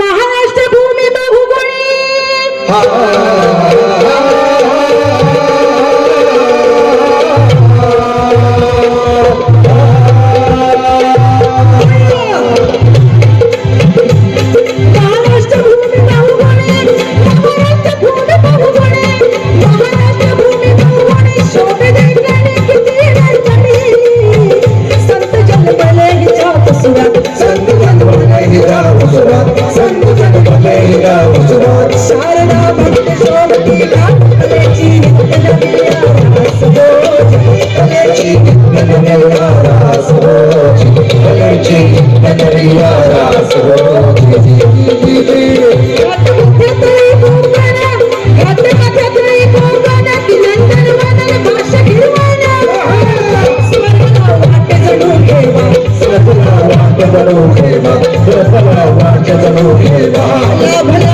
ಮಹಾರಾಷ್ಟ್ರ ಭೂಮಿ शारदा भक्त सोबती चो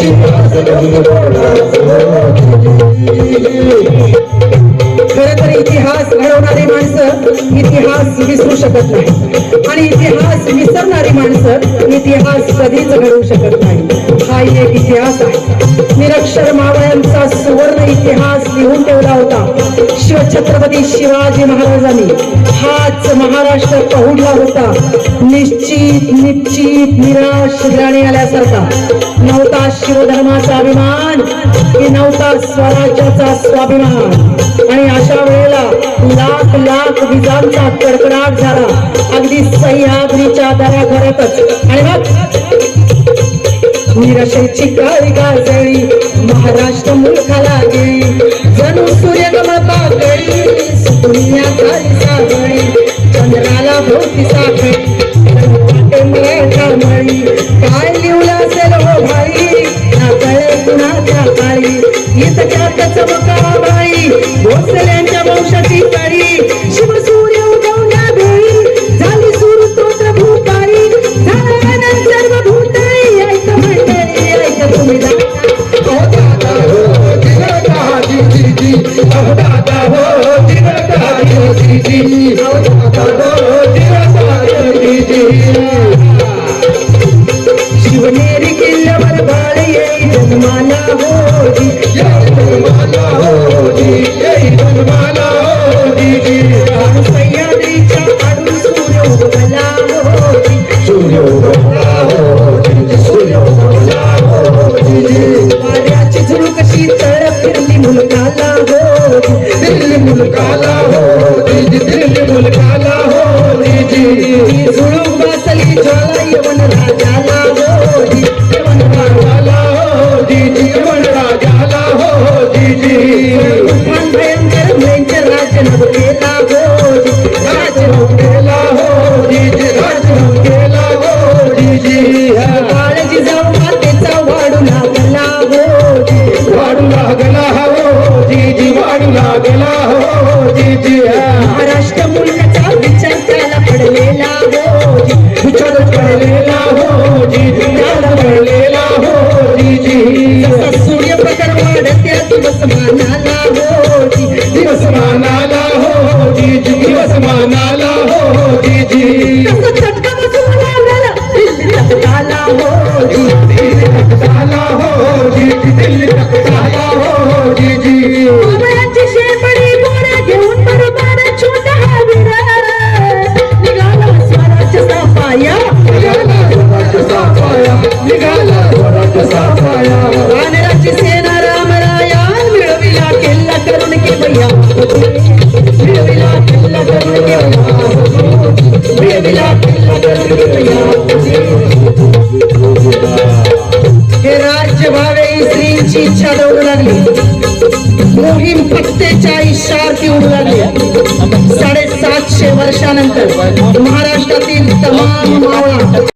खर तर इतिहास घडवणारी माणसं इतिहास विसरू शकत नाही. आणि इतिहास विसरणारी माणसं इतिहास कधीच घडवू शकत नाही. हा एक इतिहास आहे. निरक्षर मावळ्यांचा सुवर्ण इतिहास लिहून ठेवला होता. शिवछत्रपती शिवाजी महाराजांनी. हाच महाराष्ट्र पहुडला होता. निश्चित निश्चित निराश शिराणी आल्यासारखा. नव्हता शिवधर्माचा अभिमान कि नव्हता स्वराज्याचा स्वाभिमान. आणि अशा वेळेला लाख लाख विजांचा कडकडाट झाला. अगदी सह्याद्रीच्या दराघरातच. आणि मग? निराशेची काळी गाजळी महाराष्ट्र मुलखाला कुणाच्या पायी गीतक्यातच बाई भोसल्यांच्या वंशाची पाळी. शिव सूर्य उगवल्या भेळी झाली सूर स्तोत्र भूपाळी. सर्व भूताळी ऐक मंडळी ऐक तुम्ही हो दादा हो जिगळता जीजी हो दादा हो जिगळता जीजी हो दादा हो मुलकाला हो. दीदी दिल्ली मुलकाला हो. दीदी Come on now. छान उडू लागली. मोहीम फक्तेच्या इशारती उडू लागली. साडेसातशे वर्षानंतर महाराष्ट्रातील तमाम मावळा